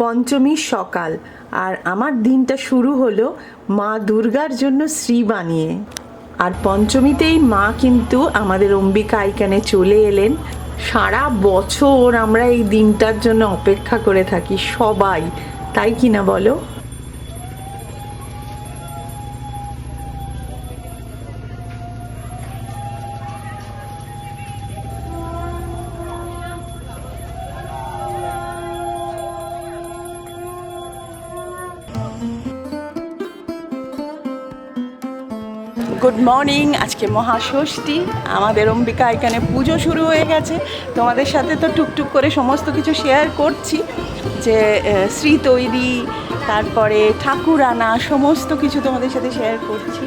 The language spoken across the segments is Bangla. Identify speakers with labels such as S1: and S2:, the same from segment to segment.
S1: পঞ্চমীর সকাল, আর আমার দিনটা শুরু হলো মা দুর্গার জন্য শ্রী বানিয়ে। আর পঞ্চমীতেই মা কিন্তু আমাদের অম্বিকা আইকানে চলে এলেন। সারা বছর আমরা এই দিনটার জন্য অপেক্ষা করে থাকি সবাই, তাই কিনা বলো? গুড মর্নিং, আজকে মহাষষ্ঠী, আমাদের অম্বিকা এখানে পুজো শুরু হয়ে গেছে। তোমাদের সাথে তো টুকটুক করে সমস্ত কিছু শেয়ার করছি, যে শ্রী তৈরি, তারপরে ঠাকুর আনা, সমস্ত কিছু তোমাদের সাথে শেয়ার করছি।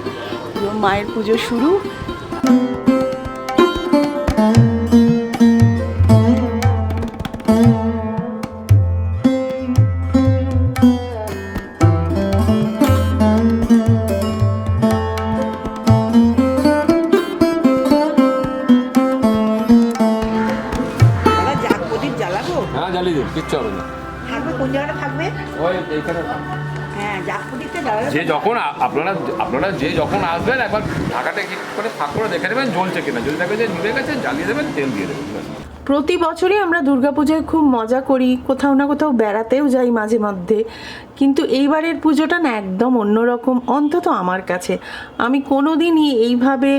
S1: মায়ের পুজো শুরু।
S2: জ্বালিয়ে দিন কিচ্ছু হবে না।
S3: থাকবে কোন জায়গাটা থাকবে?
S2: ওই এইখানে যে যখন আপনারা আপনারা যে যখন আসবেন, একবার ঢাকাটা কি করে ফাঁক করে দেখে নেবেন, জ্বলছে কিনা। যদি দেখবে যে নিভে গেছে, জ্বালিয়ে দেবেন, তেল দিয়ে দেবেন
S1: প্রতি বছরই আমরা দুর্গাপূজায় খুব মজা করি, কোথাও না কোথাও বেড়াতেও যাই মাঝে মধ্যে। কিন্তু এইবারের পুজোটা না একদম অন্যরকম, অন্তত আমার কাছে। আমি কোনো দিনই এইভাবে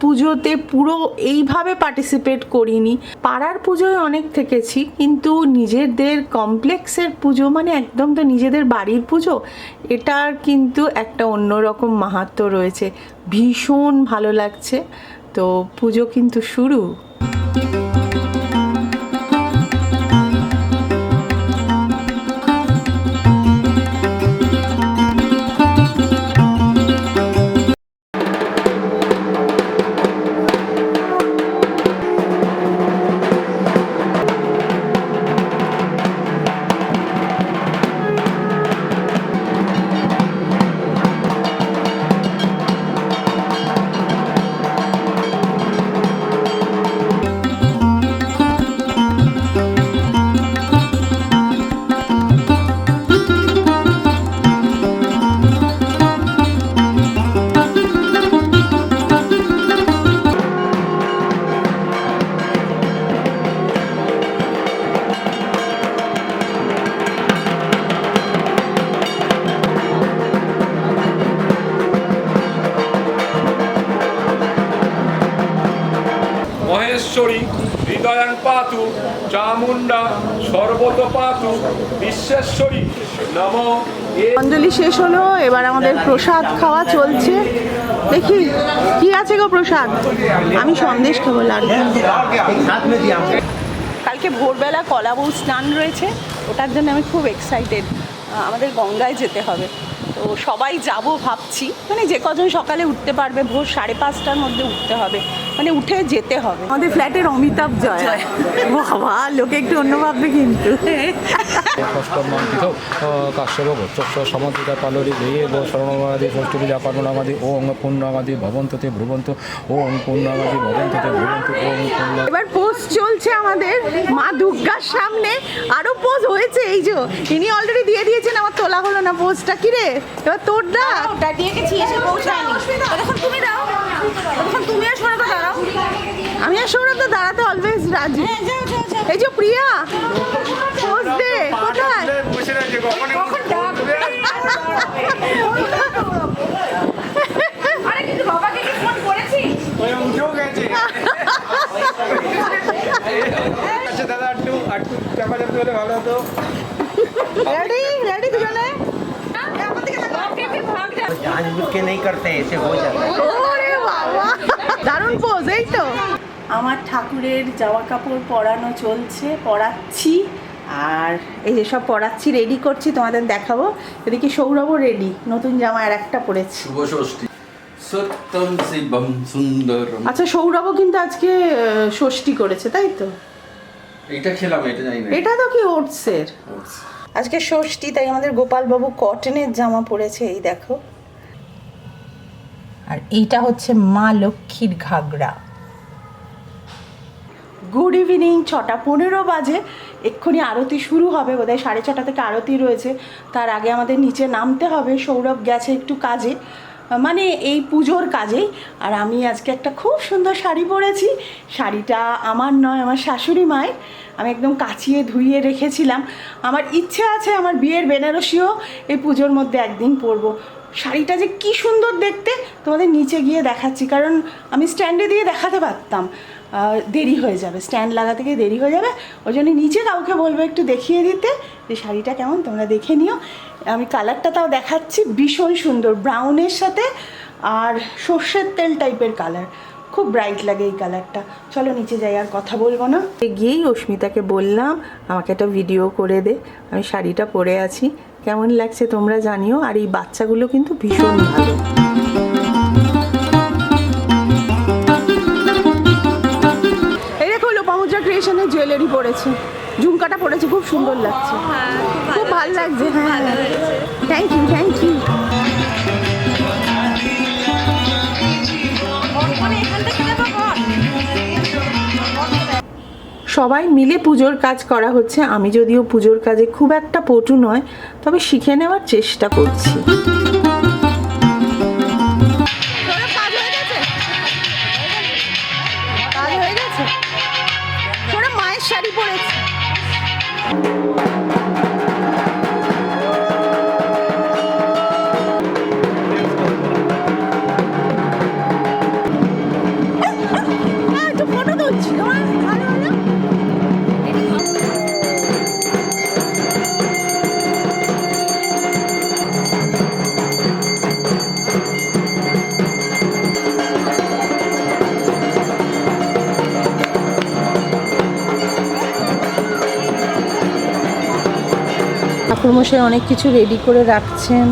S1: পুজোতে পুরো এইভাবে পার্টিসিপেট করিনি। পাড়ার পুজোয় অনেক থেকেছি, কিন্তু নিজেদের কমপ্লেক্সের পুজো মানে একদম তো নিজেদের বাড়ির পুজো এটার কিন্তু একটা অন্যরকম মাহাত্ম রয়েছে। ভীষণ ভালো লাগছে। তো পুজো কিন্তু শুরু।
S2: পাতু চামুন্ডা সর্বত পাতু বিশ্বেশ্বরী নম।
S1: অঞ্জলি শেষ হলো, এবার আমাদের প্রসাদ খাওয়া চলছে। দেখি, কি আছে গো প্রসাদ? আমি সন্দেশ খাব লাড্ডু কালকে ভোরবেলা কলাবউ স্নান রয়েছে, ওটার জন্য আমি খুব এক্সাইটেড আমাদের গঙ্গায় যেতে হবে। তো সবাই যাব ভাবছি মানে যে কজন সকালে উঠতে পারবে, ভোর সাড়ে পাঁচটার মধ্যে উঠতে হবে। মানে উঠে যেতে হবে। আমাদের ফ্ল্যাটের অমিতাভ জয়। বাবা লোকে একটু অন্য ভাববে কিন্তু।
S4: কাশ্যপ শরণমাদি পার্বণামাদি ওং পূর্ণামাদি ভবন্ততে ভ্রুবন্ত ওং পূর্ণামাদি ভবন্ততে ভ্রুবন্ত ওং পূর্ণ
S1: এবার পোজ চলছে আমাদের মা দুর্গার সামনে। আরও পোজ হয়েছে এই যে ইনি অলরেডি দিয়ে দিয়েছেন আমার তোলা হলো না পোজটা। কি রে এবার তোর না
S3: ওটা দিয়ে গেছি এসে পৌঁছায়নি। তুমি দাও। তুমি আর শোনো তো দাঁড়াও
S1: আমি আর সৌরভ তো দাঁড়াতে অলওয়েজ রাজি
S3: হ্যাঁ যাও যাও যাও
S1: এই যে প্রিয়া পোজ দে কোথায়
S3: কখন ডাক আরে কিন্তু বাবাকে কি ফোন করেছি
S1: রেডি রেডি দুজনে
S5: जानबूझ के नहीं करते हैं ऐसे हो जाता है
S1: ওরে বাবা। দারুণ পোজ এই তো। আমার ঠাকুরের জামা কাপড় পরানো চলছে পরাচ্ছি। আর এই যে সব পরাচ্ছি রেডি করছি তোমাদের দেখাবো। এদিকে সৌরভও রেডি নতুন জামা আর একটা পরেছি।
S6: শুভ ষষ্ঠী। সত্যম শিবম সুন্দরম।
S1: আচ্ছা সৌরভও কিন্তু আজকে আহ, ষষ্ঠী করেছে তাই তো?
S6: এটা খেলাম এটা জানি না।
S1: এটা তো কি ওটসের আজকে ষষ্ঠী তাই আমাদের গোপালবাবু কটনের জামা পরেছে এই দেখো। আর এইটা হচ্ছে মা লক্ষ্মীর ঘাগরা। গুড ইভিনিং ছটা পনেরো বাজে। এক্ষুনি আরতি শুরু হবে, বোধহয় সাড়ে ছটা থেকে আরতি রয়েছে। তার আগে আমাদের নিচে নামতে হবে, সৌরভ গেছে একটু কাজে। মানে এই পুজোর কাজেই আর আমি আজকে একটা খুব সুন্দর শাড়ি পরেছি। শাড়িটা আমার নয়, আমার শাশুড়ি মায়ের। আমি একদম কাচিয়ে ধুইয়ে রেখেছিলাম। আমার ইচ্ছে আছে আমার বিয়ের বেনারসিও এই পুজোর মধ্যে একদিন পরবো। শাড়িটা যে কি সুন্দর দেখতে, তোমাদের নিচে গিয়ে দেখাচ্ছি, কারণ আমি স্ট্যান্ডে দিয়ে দেখাতে পারতাম। দেরি হয়ে যাবে স্ট্যান্ড লাগাতে গিয়ে দেরি হয়ে যাবে। ওই জন্য নিচে কাউকে বলব একটু দেখিয়ে দিতে যে শাড়িটা কেমন, তোমরা দেখে নিও। আমি কালারটা তাও দেখাচ্ছি, ভীষণ সুন্দর ব্রাউনের সাথে আর সর্ষের তেল টাইপের কালার খুব ব্রাইট লাগে এই কালারটা চলো নিচে যাই, আর কথা বলব না। গিয়েই অস্মিতাকে বললাম, আমাকে একটা ভিডিও করে দে। আমি শাড়িটা পরে আছি। কেমন লাগছে তোমরা জানিও আর এই বাচ্চাগুলো কিন্তু ভীষণ ভালো। এই দেখো লোপামুদ্রা ক্রিয়েশনের জুয়েলারি পরেছে ঝুমকাটা পরেছে খুব সুন্দর লাগছে। খুব ভালো লাগছে হ্যাঁ। থ্যাংক ইউ থ্যাংক ইউ সবাই মিলে পুজোর কাজ করা হচ্ছে। আমি যদিও পুজোর কাজে খুব একটা পটু নয় তবে শিখে নেওয়ার চেষ্টা করছি। ঠাকুরমশাই অনেক কিছু রেডি করে রাখছেন,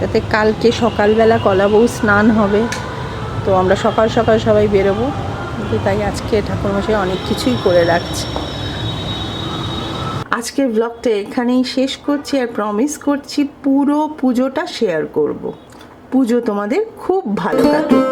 S1: যাতে কালকে সকালবেলা কলা বউ স্নান হবে। তো আমরা সকাল সকাল সবাই বেরোবো, কিন্তু তাই আজকে ঠাকুরমশাই অনেক কিছুই করে রাখছে। আজকের ব্লগটা এখানেই শেষ করছি আর প্রমিস করছি পুরো পুজোটা শেয়ার করব। পুজো তোমাদের খুব ভালো কাটুক।